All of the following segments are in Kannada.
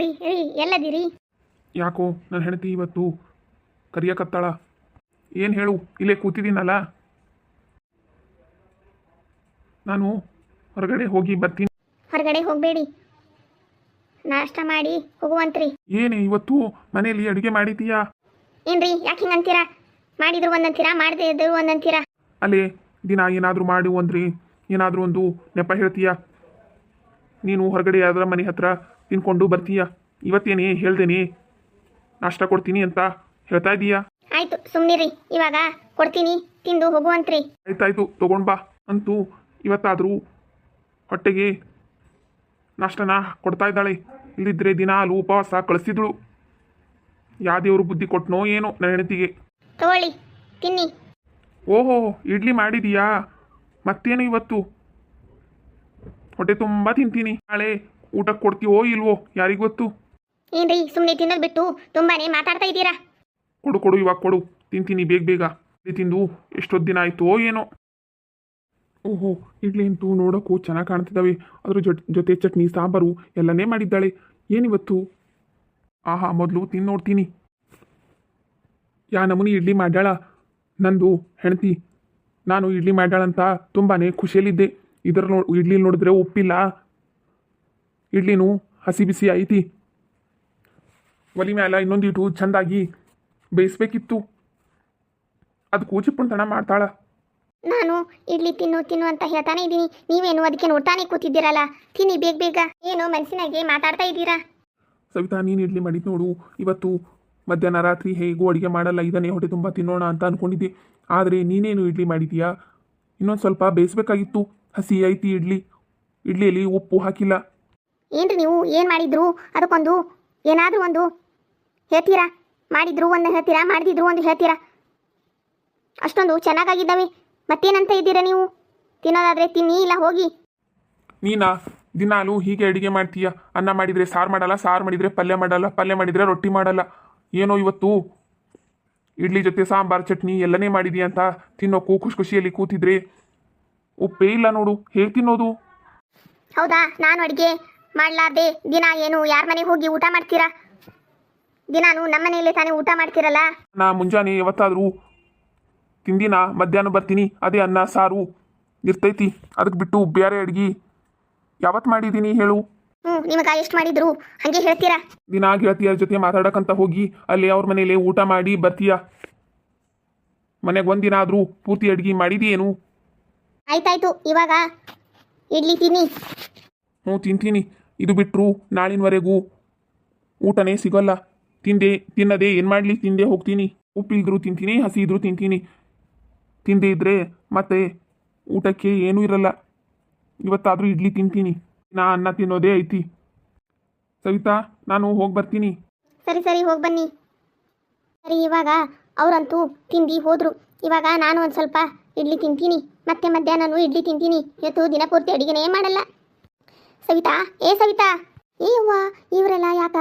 ರೀ ರೀ ಎಲ್ಲದಿರಿ? ಯಾಕೋ ನನ್ನ ಹೆಂಡತಿ ಇವತ್ತು ಕರಿಯಕತ್ತಾಳ ಏನು ಹೇಳು ಇಲ್ಲೇ ಕೂತಿದ್ದೀನಲ್ಲ? ನಾನು ಹೊರಗಡೆ ಹೋಗಿ ಬರ್ತೀನಿ. ಹೊರಗಡೆ ಹೋಗಬೇಡಿ. ನಾಷ್ಟ ಮಾಡಿ ಹೋಗುವಂತ್ರಿ. ಏನೇ ಇವತ್ತು ಮನೆಯಲ್ಲಿ ಅಡುಗೆ ಮಾಡಿದೀಯಾ ಏನ್ರಿ ಯಾಕೆ ಹಿಂಗಂತೀರಾ ಮಾಡಿದ್ರು ಒಂದಂತೀರಾ ಮಾಡದೇ ಇದ್ರು ಒಂದಂತೀರಾ? ಅಲ್ಲಿ ದಿನ ಏನಾದರೂ ಮಾಡು ಅಂದ್ರಿ. ಏನಾದರೂ ಒಂದು ನೆಪ ಹೇಳ್ತೀಯಾ? ನೀನು ಹೊರಗಡೆ ಯಾವ್ದಾರ ಮನೆ ಹತ್ರ ತಿನ್ಕೊಂಡು ಬರ್ತೀಯ? ಇವತ್ತೇನೇ ಹೇಳ್ದೇನೆ ನಾಷ್ಟ ಕೊಡ್ತೀನಿ ಅಂತ ಹೇಳ್ತಾ ಇದ್ದೀಯಾ ಆಯ್ತು ಸುಮ್ಮನಿರಿ ಇವಾಗ ಕೊಡ್ತೀನಿ. ತಿಂದು ಹೋಗುವಂತ್ರಿ. ಆಯ್ತಾಯ್ತು ತಗೊಂಡ್ ಬಾ. ಅಂತೂ ಇವತ್ತಾದರೂ ಹೊಟ್ಟೆಗೆ ನಾಷ್ಟನ ಕೊಡ್ತಾ ಇದ್ದಾಳೆ. ಇಲ್ಲಿದ್ರೆ ದಿನಾಲು ಉಪವಾಸ ಕಳಿಸಿದಳು ಯಾವ್ದೇವ್ರು ಬುದ್ಧಿ ಕೊಟ್ನೋ ಏನೋ ನನ್ನ ಹೆಂಡತಿಗೆ. ತಗೊಳ್ಳಿ ತಿನ್ನಿ. ಓಹೋ ಇಡ್ಲಿ ಮಾಡಿದೀಯಾ? ಮತ್ತೇನು ಇವತ್ತು? ಹೊಟ್ಟೆ ತುಂಬ ತಿಂತೀನಿ. ನಾಳೆ ಊಟಕ್ಕೆ ಕೊಡ್ತೀವೋ ಇಲ್ವೋ ಯಾರಿಗೆ ಗೊತ್ತು? ಏನ್ರಿ ಸುಮ್ಮನೆ ತಿನ್ನೋದು ಬಿಟ್ಟು ತುಂಬಾನೇ ಮಾತಾಡ್ತಾ ಇದ್ದೀರಾ? ಕೊಡು ಕೊಡು ಇವಾಗ ಕೊಡು. ತಿಂತೀನಿ ಬೇಗ ಬೇಗ. ಇಡ್ಲಿ ತಿಂದು ಎಷ್ಟೊತ್ತು ದಿನ ಆಯ್ತೋ ಏನೋ. ಓಹೋ ಇಡ್ಲಿ ಅಂತೂ ನೋಡೋಕ್ಕೂ ಚೆನ್ನಾಗಿ ಕಾಣ್ತಿದ್ದಾವೆ ಅದ್ರ ಜೊತೆ ಜೊತೆ ಚಟ್ನಿ ಸಾಂಬಾರು ಎಲ್ಲನೇ ಮಾಡಿದ್ದಾಳೆ. ಏನಿವತ್ತು? ಆಹಾ ಮೊದಲು ತಿಂದು ನೋಡ್ತೀನಿ. ಯಾ ನಮೂನಿ ಇಡ್ಲಿ ಮಾಡ್ಯಾಳ? ನಂದು ಹೆಂಡತಿ. ನಾನು ಇಡ್ಲಿ ಮಾಡ್ಯಾಳಂತ ತುಂಬಾ ಖುಷಿಯಲ್ಲಿದ್ದೆ. ಇದರ ನೋ ಇಡ್ಲಿ ನೋಡಿದ್ರೆ ಉಪ್ಪಿಲ್ಲ ಇಡ್ಲಿನೂ ಹಸಿ ಬಿಸಿ ಐತಿ. ಒಲಿ ಮ್ಯಾಲ ಇನ್ನೊಂದಿಟ್ಟು ಚಂದಾಗಿ ಬೇಯಿಸ್ಬೇಕಿತ್ತು. ಅದು ಕೂಚಿಪುಣ್ತನ ಮಾಡ್ತಾಳ. ನಾನು ಇಡ್ಲಿ ತಿನ್ನು ತಿನ್ನು ಅಂತ ಹೇಳ್ತಾನೆ ಇದ್ದೀನಿ. ನೀವೇನು ಅದಕ್ಕೆ ನೋಡ್ತಾನೆ ಕೂತಿದ್ದೀರಲ್ಲ? ತಿನ್ನಿ ಬೇಗ ಬೇಗ. ಏನು ಮನಸ್ಸಿನಾಗೆ ಮಾತಾಡ್ತಾ ಇದ್ದೀರಾ? ಸವಿತಾ ನೀನು ಇಡ್ಲಿ ಮಾಡಿದ್ ನೋಡು. ಇವತ್ತು ಮಧ್ಯಾಹ್ನ ರಾತ್ರಿ ಹೇಗೂ ಅಡುಗೆ ಮಾಡಲ್ಲ ಇದನ್ನೇ ಹೊಟ್ಟೆ ತುಂಬ ತಿನ್ನೋಣ ಅಂತ ಅಂದ್ಕೊಂಡಿದ್ದೆ ಆದರೆ ನೀನೇನು ಇಡ್ಲಿ ಮಾಡಿದೀಯಾ? ಇನ್ನೊಂದು ಸ್ವಲ್ಪ ಬೇಯಿಸ್ಬೇಕಾಗಿತ್ತು. ಹಸಿ ಐತಿ ಇಡ್ಲಿ. ಇಡ್ಲಿಯಲ್ಲಿ ಉಪ್ಪು ಹಾಕಿಲ್ಲ. ಏನ್ರಿ ನೀವು ಏನು ಮಾಡಿದ್ರು? ಅದಕ್ಕೊಂದು ಏನಾದರೂ ಒಂದು ಹೇಳ್ತೀರಾ? ಮಾಡಿದ್ರು ಒಂದು ಹೇಳ್ತೀರಾ? ಮಾಡಿದ್ರು ಒಂದು ಹೇಳ್ತೀರಾ? ಅಷ್ಟೊಂದು ಚೆನ್ನಾಗಾಗಿದ್ದಾವೆ. ಮತ್ತೇನಂತ ಇದ್ದೀರಾ ನೀವು? ತಿನ್ನೋದಾದ್ರೆ ತಿನ್ನಿ ಇಲ್ಲ ಹೋಗಿ. ನೀನಾ ದಿನಾಲು ಹೀಗೆ ಅಡುಗೆ ಮಾಡ್ತೀಯ? ಅನ್ನ ಮಾಡಿದರೆ ಸಾರು ಮಾಡಲ್ಲ ಸಾರು ಮಾಡಿದರೆ ಪಲ್ಯ ಮಾಡಲ್ಲ ಪಲ್ಯ ಮಾಡಿದರೆ ರೊಟ್ಟಿ ಮಾಡಲ್ಲ. ಏನೋ ಇವತ್ತು? ಇಡ್ಲಿ ಜೊತೆ ಸಾಂಬಾರು ಚಟ್ನಿ ಎಲ್ಲನೇ ಮಾಡಿದೀಯ ಅಂತ ತಿನ್ನೋಕ್ಕೂ ಖುಷಿ ಖುಷಿಯಲ್ಲಿ ಕೂತಿದ್ರೆ ಉಪ್ಪೇ ಇಲ್ಲ ನೋಡು. ಹೇಗೆ ತಿನ್ನೋದು? ಹೌದಾ? ನಾನು ಅಡುಗೆ ಮಾಡಲಾರ್ದೆ ದಿನ ಏನು ಯಾರ ಮನೆಗೆ ಹೋಗಿ ಊಟ ಮಾಡ್ತೀರಾ? ದಿನಾನು ನಮ್ಮ ಮನೆಯಲ್ಲೇ ತಾನೇ ಊಟ ಮಾಡ್ತೀರಲ್ಲ? ನಾ ಮುಂಜಾನೆ ಯಾವತ್ತಾದರೂ ತಿಂದಿನ ಮಧ್ಯಾಹ್ನ ಬರ್ತೀನಿ ಅದೇ ಅನ್ನ ಸಾರು ಇರ್ತೈತಿ. ಅದಕ್ಕೆ ಬಿಟ್ಟು ಬೇರೆ ಅಡ್ಗೆ ಯಾವತ್ತು ಮಾಡಿದ್ದೀನಿ ಹೇಳು. ಹ್ಞೂ ನಿಮಗೆ ಎಷ್ಟು ಮಾಡಿದ್ರು? ಹಂಗೆ ಹೇಳ್ತೀರಾ? ದಿನ ಗೆಳತಿಯರ ಜೊತೆ ಮಾತಾಡಕಂತ ಹೋಗಿ ಅಲ್ಲಿ ಅವ್ರ ಮನೇಲಿ ಊಟ ಮಾಡಿ ಬರ್ತೀಯ? ಮನೆಗೆ ಒಂದಿನ ಆದರೂ ಪೂರ್ತಿ ಅಡ್ಗೆ ಮಾಡಿದೀನು ಆಯ್ತಾಯ್ತು ಇವಾಗ ಇಡ್ಲಿ ತಿನ್ನಿ. ಹ್ಞೂ, ತಿಂತೀನಿ. ಇದು ಬಿಟ್ಟರು ನಾಳಿನವರೆಗೂ ಊಟನೇ ಸಿಗೋಲ್ಲ. ತಿಂದೆ, ತಿನ್ನದೆ ಏನು ಮಾಡಲಿ? ತಿಂದೆ ಹೋಗ್ತೀನಿ. ಉಪ್ಪಿಲ್ದ್ರು ತಿಂತೀನಿ ಹಸಿ ಇದ್ರೂ ತಿಂತೀನಿ. ತಿಂದೇ ಇದ್ದರೆ ಮತ್ತೆ ಊಟಕ್ಕೆ ಏನೂ ಇರಲ್ಲ. ಇವತ್ತಾದರೂ ಇಡ್ಲಿ ತಿಂತೀನಿ. ನಾ ಅನ್ನ ತಿನ್ನೋದೇ ಐತಿ. ಸವಿತಾ, ನಾನು ಹೋಗಿ ಬರ್ತೀನಿ. ಸರಿ ಸರಿ, ಹೋಗಿ ಬನ್ನಿ. ಸರಿ, ಇವಾಗ ಅವರಂತೂ ತಿಂದು ಹೋದರು. ಇವಾಗ ನಾನು ಒಂದು ಸ್ವಲ್ಪ ಇಡ್ಲಿ ತಿಂತೀನಿ. ಮತ್ತೆ ಮಧ್ಯಾಹ್ನನೂ ಇಡ್ಲಿ ತಿಂತೀನಿ. ಇವತ್ತು ದಿನಪೂರ್ತಿ ಅಡುಗೆನೇ ಮಾಡಲ್ಲ. ಸವಿತಾ? ಏ ಸವಿತಾ? ಏ ಅವ್ವ, ಇವರೆಲ್ಲ ಯಾಕ?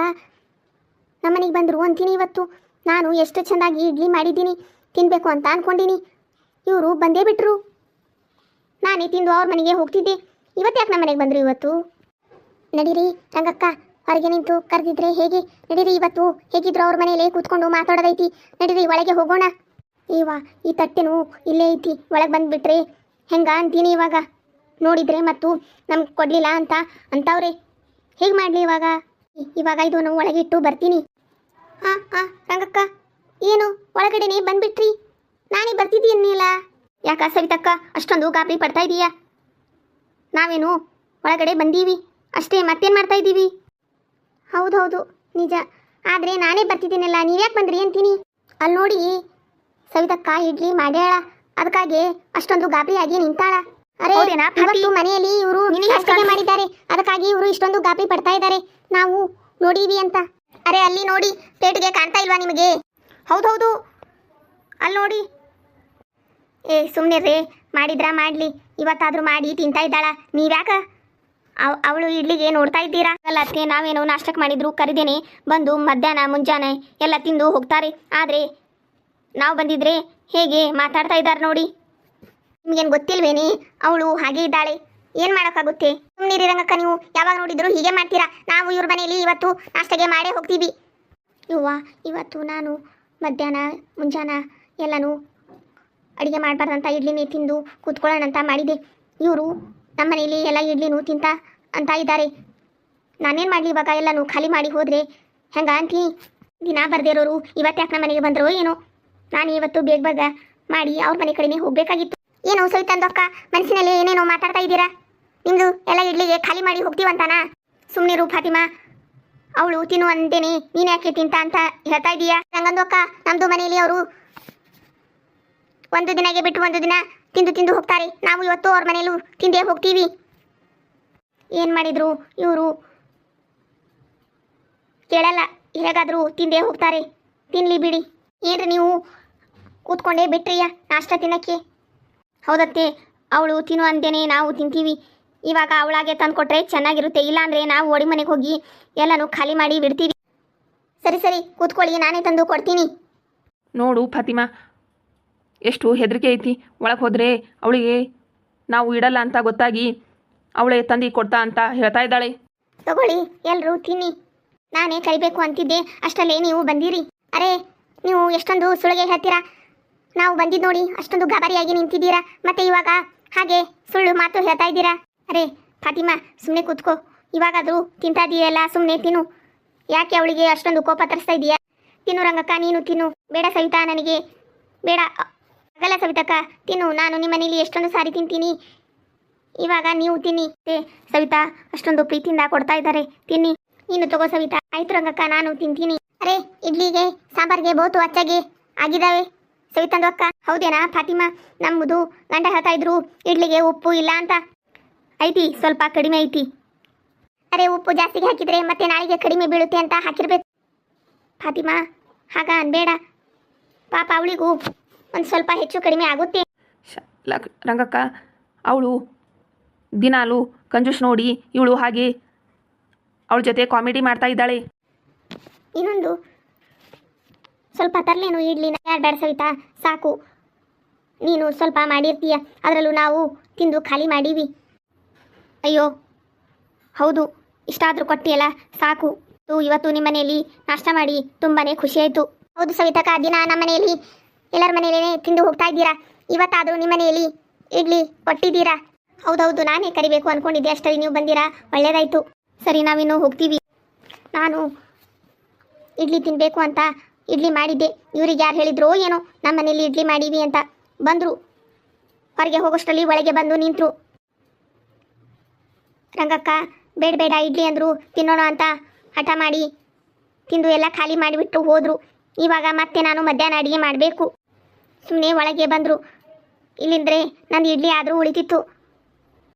ನಮ್ಮನೆಗೆ ಬಂದರು ಅಂತೀನಿ ಇವತ್ತು. ನಾನು ಎಷ್ಟು ಚೆಂದಾಗಿ ಇಡ್ಲಿ ಮಾಡಿದ್ದೀನಿ ತಿನ್ನಬೇಕು ಅಂತ ಅಂದ್ಕೊಂಡಿನಿ ಇವರು ಬಂದೇ ಬಿಟ್ರು. ನಾನೇ ತಿಂದು ಅವ್ರ ಮನೆಗೆ ಹೋಗ್ತಿದ್ದೆ. ಇವತ್ತು ಯಾಕೆ ನಮ್ಮ ಮನೆಗೆ ಬಂದರು ಇವತ್ತು? ನಡೀರಿ, ರಂಗಕ್ಕ, ಹೊರಗೆ ನಿಂತು ಕರೆದಿದ್ರೆ ಹೇಗೆ? ನಡೀರಿ, ಇವತ್ತು ಹೇಗಿದ್ರು ಅವ್ರ ಮನೆಯಲ್ಲೇ ಕೂತ್ಕೊಂಡು ಮಾತಾಡೋದೈತಿ. ನಡೀರಿ, ಒಳಗೆ ಹೋಗೋಣ. ಇವ ಈ ತಟ್ಟೆನು ಇಲ್ಲೇ ಐತಿ. ಒಳಗೆ ಬಂದುಬಿಟ್ರೆ ಹೆಂಗ ಅಂತೀನಿ ಇವಾಗ? ನೋಡಿದ್ರೆ ಮತ್ತು ನಮ್ಗೆ ಕೊಡಲಿಲ್ಲ ಅಂತ ಅಂತವ್ರೆ, ಹೇಗೆ ಮಾಡಲಿ ಇವಾಗ? ಇವಾಗ ಇದು ನಾವು ಒಳಗೆ ಇಟ್ಟು ಬರ್ತೀನಿ. ಹಾಂ ಹಾಂ ರಂಗಕ್ಕ, ಏನು? ಒಳಗಡೆನೆ ಬಂದ್ಬಿಟ್ರಿ. ನಾನೇ ಬರ್ತಿದ್ದೀನಿಲ್ಲ ಯಾಕ ಸವಿತಕ್ಕ, ಅಷ್ಟೊಂದು ಗಾಬರಿ ಪಡ್ತಾ ಇದೀಯಾ? ನಾವೇನು ಒಳಗಡೆ ಬಂದೀವಿ. ಅಷ್ಟೇ ಮತ್ತೇನು ಮಾಡ್ತಾ ಇದ್ದೀವಿ ಹೌದೌದು, ನಿಜ. ಆದರೆ ನಾನೇ ಬರ್ತಿದ್ದೀನಲ್ಲ, ನೀವ್ಯಾಕೆ ಬಂದ್ರಿ ಅಂತೀನಿ. ಅಲ್ಲಿ ನೋಡಿ, ಸವಿತಕ್ಕ, ಇಡ್ಲಿ ಮಾಡ್ಯಾಳ. ಅದಕ್ಕಾಗಿ ಅಷ್ಟೊಂದು ಗಾಬರಿಯಾಗಿ ನಿಂತಾಳ. ಅರೆ ಇವತ್ತು ಮನೆಯಲ್ಲಿ ಇವರು ಅಡುಗೆ ಮಾಡಿದ್ದಾರೆ. ಅದಕ್ಕಾಗಿ ಇವರು ಇಷ್ಟೊಂದು ಗಾಬರಿ ಪಡ್ತಾ ಇದ್ದಾರೆ. ನಾವು ನೋಡೀವಿ ಅಂತ. ಅರೆ ಅಲ್ಲಿ ನೋಡಿ ಪ್ಲೇಟ್ಗೆ ಕಾಣ್ತಾ ಇಲ್ವಾ ನಿಮಗೆ? ಹೌದೌದು. ಅಲ್ಲಿ ನೋಡಿ. ಏ ಸುಮ್ಮನೆ ರೇ ಮಾಡಿದ್ರಾ ಮಾಡಲಿ. ಇವತ್ತಾದರೂ ಮಾಡಿ ತಿಂತಾ ಇದ್ದಾಳ? ನೀವ್ಯಾಕ? ಅವ್ ಅವಳು ಇಡ್ಲಿಗೆ ನೋಡ್ತಾ ಇದ್ದೀರಾ? ಅಲ್ಲ ಅತ್ತೆ ನಾವೇನೋ ನಾಷ್ಟಕ್ಕೆ ಮಾಡಿದ್ರು ಕರಿದೇನೆ. ಬಂದು ಮಧ್ಯಾಹ್ನ ಮುಂಜಾನೆ ಎಲ್ಲ ತಿಂದು ಹೋಗ್ತಾರೆ. ಆದರೆ ನಾವು ಬಂದಿದ್ರೆ ಹೇಗೆ ಮಾತಾಡ್ತಾ ಇದ್ದಾರೆ ನೋಡಿ. ನಿಮ್ಗೇನು ಗೊತ್ತಿಲ್ವೇನೆ? ಅವಳು ಹಾಗೆ ಇದ್ದಾಳೆ. ಏನ್ ಮಾಡಕ್ಕಾಗುತ್ತೆ? ಸುಮ್ಮನೆ ರಂಗಕ್ಕ ನೀವು. ಯಾವಾಗ ನೋಡಿದ್ರು ಹೀಗೆ ಮಾಡ್ತೀರಾ? ನಾವು ಇವ್ರ ಮನೇಲಿ ಇವತ್ತು ನಾಷ್ಟಗೆ ಮಾಡೇ ಹೋಗ್ತೀವಿ. ಇವ್ವ ಇವತ್ತು ನಾನು ಮಧ್ಯಾಹ್ನ, ಮುಂಜಾನ ಎಲ್ಲನೂ ಅಡುಗೆ ಮಾಡಬಾರ್ದಂತ ಇಡ್ಲಿನೇ ತಿಂದು ಕೂತ್ಕೊಳ್ಳೋಣ ಅಂತ ಮಾಡಿದೆ. ಇವರು ನಮ್ಮ ಮನೇಲಿ ಎಲ್ಲ ಇಡ್ಲಿನೂ ತಿಂತ ಅಂತ ಇದ್ದಾರೆ. ನಾನೇನು ಮಾಡಲಿ ಇವಾಗ? ಎಲ್ಲನೂ ಖಾಲಿ ಮಾಡಿ ಹೋದರೆ ಹೆಂಗ ಅಂತೀನಿ ದಿನ ಬರ್ದಿರೋರು ಇವತ್ತು ಯಾಕೆ ನಮ್ಮ ಮನೆಗೆ ಬಂದರೋ ಏನೋ? ನಾನು ಇವತ್ತು ಬೇಗ ಬೇಗ ಮಾಡಿ ಅವ್ರ ಮನೆ ಕಡೆನೇ ಹೋಗಬೇಕಾಗಿತ್ತು. ಏನು ಸವಿತಂದಕ್ಕ ಮನಸ್ಸಿನಲ್ಲಿ ಏನೇನೋ ಮಾತಾಡ್ತಾ ಇದ್ದೀರಾ? ನಿಮ್ಮದು ಎಲ್ಲ ಇಡ್ಲಿಗೆ ಖಾಲಿ ಮಾಡಿ ಹೋಗ್ತೀವಂತಾನ? ಸುಮ್ಮನಿರು ಫಾತಿಮಾ. ಅವಳು ತಿನ್ನು ಅಂತೇನೆ. ನೀನು ಯಾಕೆ ತಿಂತ ಅಂತ ಹೇಳ್ತಾ ಇದೀಯಾ? ನಂಗಂದು ಅಕ್ಕ ನಮ್ಮದು ಮನೆಯಲ್ಲಿ ಅವರು ಒಂದು ದಿನಗೆ ಬಿಟ್ಟು ಒಂದು ದಿನ ತಿಂದು ತಿಂದು ಹೋಗ್ತಾರೆ. ನಾವು ಇವತ್ತು ಅವ್ರ ಮನೆಯಲ್ಲೂ ತಿಂದೇ ಹೋಗ್ತೀವಿ. ಏನು ಮಾಡಿದ್ರು ಇವರು? ಕೇಳಲ್ಲ, ಹೇಗಾದರೂ ತಿಂದೇ ಹೋಗ್ತಾರೆ. ತಿನ್ಲಿ ಬಿಡಿ. ಏನ್ರಿ ನೀವು? ಕೂತ್ಕೊಂಡೇ ಬಿಟ್ರಿಯ ನಾಷ್ಟ ತಿನ್ನಕ್ಕೆ? ಹೌದತ್ತೆ ಅವಳು ತಿನ್ನು ಅಂತೇನೆ ನಾವು ತಿಂತೀವಿ. ಇವಾಗ ಅವಳಾಗೆ ತಂದ್ಕೊಟ್ರೆ ಚೆನ್ನಾಗಿರುತ್ತೆ ಇಲ್ಲಾಂದ್ರೆ ನಾವು ಓಡಿ ಮನೆಗೆ ಹೋಗಿ ಎಲ್ಲನೂ ಖಾಲಿ ಮಾಡಿ ಬಿಡ್ತೀವಿ. ಸರಿ ಸರಿ ಕೂತ್ಕೊಳ್ಳಿ ನಾನೇ ತಂದು ಕೊಡ್ತೀನಿ. ನೋಡು ಫತಿಮಾ ಎಷ್ಟು ಹೆದರಿಕೆ ಐತಿ. ಒಳಗೆ ಹೋದರೆ ಅವಳಿಗೆ ನಾವು ಇಡಲ್ಲ ಅಂತ ಗೊತ್ತಾಗಿ ಅವಳೇ ತಂದು ಕೊಡ್ತಾ ಅಂತ ಹೇಳ್ತಾ ಇದ್ದಾಳೆ. ತಗೊಳ್ಳಿ ಎಲ್ಲರೂ ತಿನ್ನಿ. ನಾನೇ ಕರಿಬೇಕು ಅಂತಿದ್ದೆ ಅಷ್ಟಲ್ಲೇ ನೀವು ಬಂದಿರಿ. ಅರೆ ನೀವು ಎಷ್ಟೊಂದು ಸುಳಿಗೆ ಹೇಳ್ತೀರಾ? ನಾವು ಬಂದಿದ್ದು ನೋಡಿ, ಅಷ್ಟೊಂದು ಗಾಬರಿಯಾಗಿ ನಿಂತಿದ್ದೀರಾ? ಮತ್ತೆ ಇವಾಗ ಹಾಗೆ ಸುಳ್ಳು ಮಾತು ಹೇಳ್ತಾ ಇದ್ದೀರಾ? ಅರೆ, ಫಾತಿಮಾ ಸುಮ್ಮನೆ ಕೂತ್ಕೋ. ಇವಾಗಾದರೂ ತಿಂತಾ ಇದೀಯಲ್ಲ ಸುಮ್ಮನೆ ತಿನ್ನು. ಯಾಕೆ ಅವಳಿಗೆ ಅಷ್ಟೊಂದು ಕೋಪ ತರಿಸ್ತಾ ಇದೀಯಾ? ತಿನ್ನು ರಂಗಕ್ಕ, ನೀನು ತಿನ್ನು. ಬೇಡ ಸವಿತಾ, ನನಗೆ ಬೇಡ. ಆಗಲ್ಲ ಸವಿತಕ್ಕ, ತಿನ್ನು. ನಾನು ನಿಮ್ಮ ಮನೇಲಿ ಎಷ್ಟೊಂದು ಸಾರಿ ತಿಂತೀನಿ. ಇವಾಗ ನೀವು ತಿನ್ನಿ. ಏ, ಸವಿತಾ, ಅಷ್ಟೊಂದು ಪ್ರೀತಿಯಿಂದ ಕೊಡ್ತಾ ಇದ್ದಾರೆ. ತಿನ್ನಿ. ನೀನು ತಗೋ ಸವಿತಾ. ಆಯ್ತು ರಂಗಕ್ಕ, ನಾನು ತಿಂತೀನಿ. ಅರೆ, ಇಡ್ಲಿಗೆ, ಸಾಂಬಾರ್ಗೆ ಬಹುತು ಅಚ್ಚಾಗಿ ಆಗಿದ್ದಾವೆ. ಸವಿತಂದು ಅಕ್ಕ. ಹೌದೇನಾ ಫಾತಿಮಾ? ನಮ್ಮದು ಗಂಡ ಹೇಳ್ತಾ ಇದ್ರು ಇಡ್ಲಿಗೆ ಉಪ್ಪು ಇಲ್ಲ ಅಂತ. ಐತಿ ಸ್ವಲ್ಪ ಕಡಿಮೆ ಐತಿ. ಅರೆ ಉಪ್ಪು ಜಾಸ್ತಿಗೆ ಹಾಕಿದ್ರೆ ಮತ್ತೆ ನಾಳೆಗೆ ಕಡಿಮೆ ಬೀಳುತ್ತೆ ಅಂತ ಹಾಕಿರ್ಬೇಕು. ಫಾತಿಮಾ ಹಾಗ ಅನ್ಬೇಡ. ಪಾಪ ಅವಳಿಗೂ ಒಂದು ಸ್ವಲ್ಪ ಹೆಚ್ಚು ಕಡಿಮೆ ಆಗುತ್ತೆ. ರಂಗಕ್ಕ ಅವಳು ದಿನಾಲು ಕಂಜೂಸ್ ನೋಡಿ ಇವಳು ಹಾಗೆ ಅವಳ ಜೊತೆ ಕಾಮಿಡಿ ಮಾಡ್ತಾ ಇದ್ದಾಳೆ. ಇನ್ನೊಂದು ಸ್ವಲ್ಪ ತರಲೇನು, ಇಡ್ಲಿ ಯಾರು ಬೇಡ ಸವಿತಾ ಸಾಕು. ನೀನು ಸ್ವಲ್ಪ ಮಾಡಿರ್ತೀಯ, ಅದರಲ್ಲೂ ನಾವು ತಿಂದು ಖಾಲಿ ಮಾಡೀವಿ. ಅಯ್ಯೋ, ಹೌದು, ಇಷ್ಟಾದರೂ ಕೊಟ್ಟಿಯಲ್ಲ, ಸಾಕು. ಇವತ್ತು ನಿಮ್ಮ ಮನೆಯಲ್ಲಿ ನಾಷ್ಟ ಮಾಡಿ ತುಂಬಾ ಖುಷಿ ಆಯಿತು. ಹೌದು ಸವಿತಕ್ಕ ದಿನ ನಮ್ಮ ಮನೆಯಲ್ಲಿ ಎಲ್ಲರ ಮನೆಯಲ್ಲೇ ತಿಂದು ಹೋಗ್ತಾ ಇದ್ದೀರಾ? ಇವತ್ತಾದರೂ ನಿಮ್ಮ ಮನೆಯಲ್ಲಿ ಇಡ್ಲಿ ಕೊಟ್ಟಿದ್ದೀರಾ? ಹೌದೌದು, ನಾನೇ ಕರಿಬೇಕು ಅಂದ್ಕೊಂಡಿದ್ದೆ ಅಷ್ಟರಲ್ಲಿ ನೀವು ಬಂದಿರಾ? ಒಳ್ಳೇದಾಯಿತು. ಸರಿ, ನಾವಿನ್ನು ಹೋಗ್ತೀವಿ. ನಾನು ಇಡ್ಲಿ ತಿನ್ನಬೇಕು ಅಂತ ಇಡ್ಲಿ ಮಾಡಿದ್ದೆ. ಇವ್ರಿಗೆ ಯಾರು ಹೇಳಿದ್ರೋ ಏನೋ ನಮ್ಮ ಮನೇಲಿ ಇಡ್ಲಿ ಮಾಡೀವಿ ಅಂತ ಬಂದರು. ಹೊರಗೆ ಹೋಗೋಷ್ಟರಲ್ಲಿ ಒಳಗೆ ಬಂದು ನಿಂತರು. ರಂಗಕ್ಕ, ಬೇಡ ಬೇಡ ಇಡ್ಲಿ ಅಂದರು, ತಿನ್ನೋಣ ಅಂತ ಹಠ ಮಾಡಿ ತಿಂದು ಎಲ್ಲ ಖಾಲಿ ಮಾಡಿಬಿಟ್ಟು ಹೋದರು. ಇವಾಗ ಮತ್ತೆ ನಾನು ಮಧ್ಯಾಹ್ನ ಅಡುಗೆ ಮಾಡಬೇಕು. ಸುಮ್ಮನೆ ಒಳಗೆ ಬಂದರು. ಇಲ್ಲಿಂದ್ರೆ ನಂದು ಇಡ್ಲಿ ಆದರೂ ಉಳಿತಿತ್ತು.